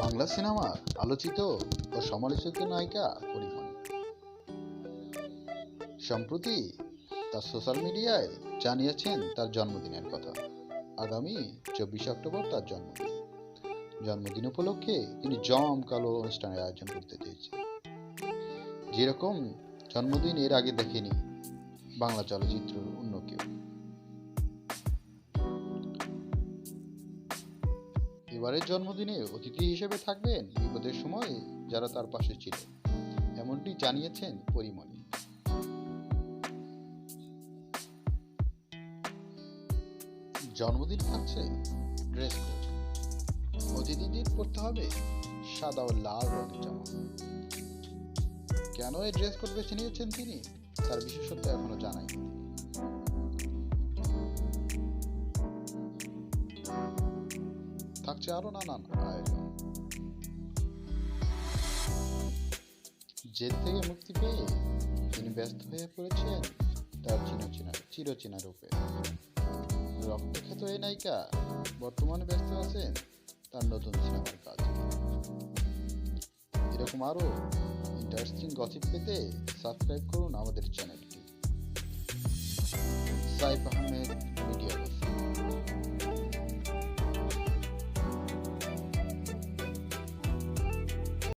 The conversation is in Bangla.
বাংলা সিনেমার আলোচিত ও সমালোচিত নায়িকা পরিমণি সম্প্রতি তার সোশ্যাল মিডিয়ায় জানিয়েছেন তার জন্মদিনের কথা। আগামী চব্বিশে অক্টোবর তার জন্মদিন। জন্মদিন উপলক্ষে তিনি জমকালো অনুষ্ঠানের আয়োজন করতে চেয়েছেন। যেরকম জন্মদিন এর আগে দেখেনি বাংলা চলচ্চিত্রের অন্য কেউ। এবারের জন্মদিনে অতিথি হিসেবে থাকবেন বিপদের সময় যারা তার পাশে ছিল এমনটি জানিয়েছেন পরিমণি। জন্মদিন থাকছে ড্রেস কোড। অতিথিদের পরতে হবে সাদা ও লাল রঙের জামা। কেন এই ড্রেস কোড বেছে নিয়েছেন তিনি তার বিশেষত্ব এখনও জানায়নি থাকছে আরও নানান আয়োজন জেল থেকে মুক্তি পেয়ে তিনি ব্যস্ত হয়ে পড়েছেন তার চিরচেনা চিরচেনা রূপে রক্তক্ষেত এই নায়িকা বর্তমানে ব্যস্ত আছেন তার নতুন সিনেমার কাজ এরকম আরও ইন্টারেস্টিং গসিপ পেতে সাবস্ক্রাইব করুন আমাদের চ্যানেলটি সাইফ